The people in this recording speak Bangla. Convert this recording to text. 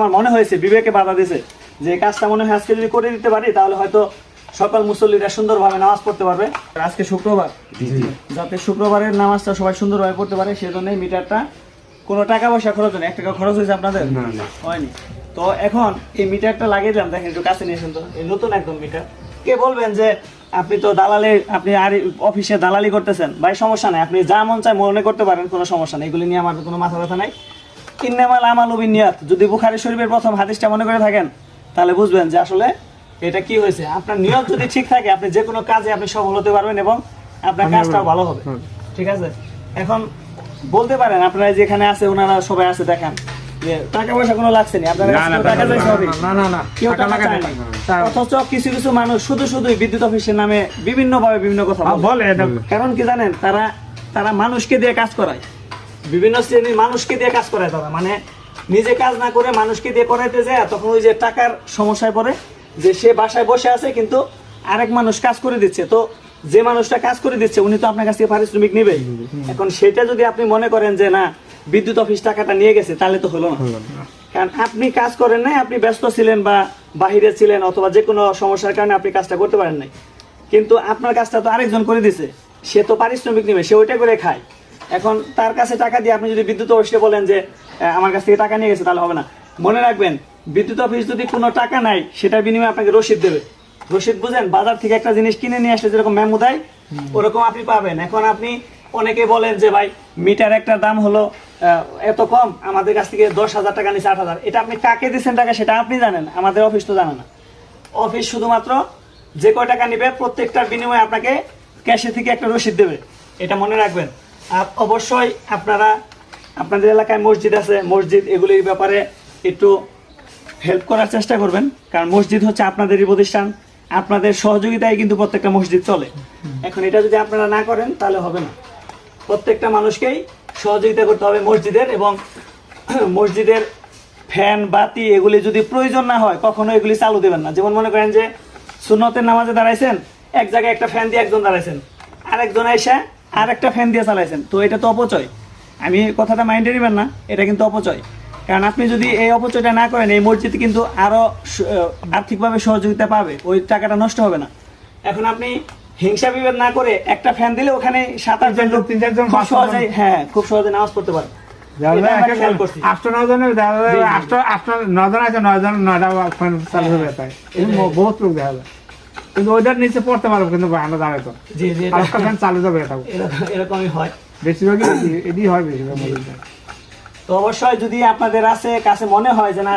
আমার মনে হয়েছে বিবেকে বাধা দিয়েছে যে কাজটা মনে হয় আজকে যদি করে দিতে পারি তাহলে হয়তো সকাল মুসল্লিরা সুন্দরভাবে নামাজ পড়তে পারবে। আজকে শুক্রবার। যাতে শুক্রবারের নামাজটা সবাই সুন্দরভাবে পড়তে পারে সেজন্যই মিটারটা কোনো টাকা পয়সা খরচ নেই এক টাকা খরচ হয়েছে আপনাদের। হয়নি। তো এখন এই মিটারটা লাগিয়ে দিলাম দেখেন একটু কাছে নিয়ে এসেন তো। এই নতুন একদম মিটার। কে বলবেন যে আপনি তো দালালি আপনি আর অফিসে দালালি করতেছেন? ভাই সমস্যা নাই। আপনি যা মন চায় মনে করতে পারেন কোনো সমস্যা নেই। এগুলি নিয়ে আমার কোনো মাথা ব্যথা নাই। ইন্নামাল আমাল বিনিয়াত। যদি বুখারী শরীফের প্রথম হাদিসটা মনে করে থাকেন তাহলে বুঝবেন যে আসলে এটা কি হয়েছে। আপনার নিয়ত যদি ঠিক থাকে আপনি যে কোনো কাজে আপনি সফল হতে পারবেন এবং আপনার কাজটাও ভালো হবে। ঠিক আছে? এখন বলতে পারেন আপনারা যেখানে আছে ওনারা সবাই আছে দেখেন। টাকা পয়সা কোনো লাগছে না। আপনার টাকা চাইছে হবে। না, না, না, কেউ টাকা চায় না। অথচ কিছু কিছু মানুষ শুধু শুধুই বিদ্যুৎ অফিসের নামে বিভিন্ন ভাবে বিভিন্ন কথা বলে। বলে কারণ কি জানেন তারা তারা মানুষকে দিয়ে কাজ করায়। বিভিন্ন শ্রেণির মানুষকে দিয়ে কাজ করায় তারা। মানে নিজে কাজ না করে মানুষকে দিয়ে করাইতে যায় তখন ওই যে টাকার সমস্যায় পড়ে যে সে বাসায় বসে আছে কিন্তু আরেক মানুষ কাজ করে দিচ্ছে। তো যে মানুষটা কাজ করে দিচ্ছে উনি তো আপনার কাছ থেকে পারিশ্রমিক নিবে এখন সেটা যদি আপনি মনে করেন যে না বিদ্যুৎ অফিস টাকাটা নিয়ে গেছে তাহলে তো হলো না। কারণ আপনি কাজ করেন নাই আপনি ব্যস্ত ছিলেন বা বাহিরে ছিলেন অথবা যে কোনো সমস্যার কারণে আপনি কাজটা করতে পারেন নাই। কিন্তু আপনার কাজটা তো আরেকজন করে দিছে সে তো পারিশ্রমিক নেবে সে ওইটা করে খায়। এখন তার কাছে টাকা দিয়ে আপনি যদি বিদ্যুৎ অফিসে বলেন যে আমার কাছ থেকে টাকা নিয়ে গেছে তাহলে হবে না। মনে রাখবেন বিদ্যুৎ অফিস যদি কোনো টাকা নাই সেটার বিনিময়ে আপনাকে রসিদ দেবে। রসিদ বুঝেন বাজার থেকে একটা জিনিস কিনে নিয়ে আসলে যেরকম মেমো দেয় ওরকম আপনি পাবেন। এখন আপনি অনেকে বলেন যে ভাই মিটার একটা দাম হলো এত কম আমাদের কাছ থেকে দশ হাজার টাকা নিচ্ছে আট হাজার। এটা আপনি কাকে দিচ্ছেন টাকা সেটা আপনি জানেন আমাদের অফিস তো জানে না। অফিস শুধুমাত্র যে কয় টাকা নিবে প্রত্যেকটার বিনিময়ে আপনাকে ক্যাশে থেকে একটা রসিদ দেবে। এটা মনে রাখবেন। আর অবশ্যই আপনারা, আপনাদের এলাকায় মসজিদ আছে, মসজিদ এগুলির ব্যাপারে একটু হেল্প করার চেষ্টা করবেন। কারণ মসজিদ হচ্ছে আপনাদেরই প্রতিষ্ঠান, আপনাদের সহযোগিতায় কিন্তু প্রত্যেকটা মসজিদ চলে। এখন এটা যদি আপনারা না করেন, তাহলে হবে না। প্রত্যেকটা মানুষকেই সহযোগিতা করতে হবে মসজিদের এবং মসজিদের ফ্যান, বাতি এগুলি যদি প্রয়োজন না হয়, কখনো এগুলি চালু দেবেন না। যেমন মনে করেন যে সুন্নতের নামাজে দাঁড়াইছেন, এক জায়গায় একটা ফ্যান দিয়ে একজন দাঁড়াইছেন। আরেকজন এসে আর একটা ফ্যান দিয়ে চালাইছেন তো এটা তো অপচয়। আমি কথাটা মাইন্ডে নেবেন না এটা কিন্তু অপচয়। কারণ আপনি যদি এই অপচয়টা না করেন এই মসজিদ কিন্তু আরও স- আহ, আর্থিকভাবে সহযোগিতা পাবে ওই টাকাটা নষ্ট হবে না। এখন আপনি হিংসা বিভেদ না করে একটা ফ্যান দিলে ওখানে সাত আট জন লোক তিন চারজন খুব সহজে হ্যাঁ খুব সহজে নামাজ পড়তে পারে। আষ্ট নজনের। আষ্ট আষ্ট নজন আছে নজন নয়টা ফ্যান চালু হয়ে। যায় এই বহুত লোক দেখা যায়। কিন্তু ওইটার নিচে পড়তে পারব কিন্তু বাহানো দাঁড়ায় তো। জি জি আর এটা- একটা ফ্যান চালু যাবে এটা এরকমই হয়। বেশিরভাগই এটি- হয় বেশিরভাগ তো অবশ্যই যদি আপনাদের আছে কাছে মনে হয় যে না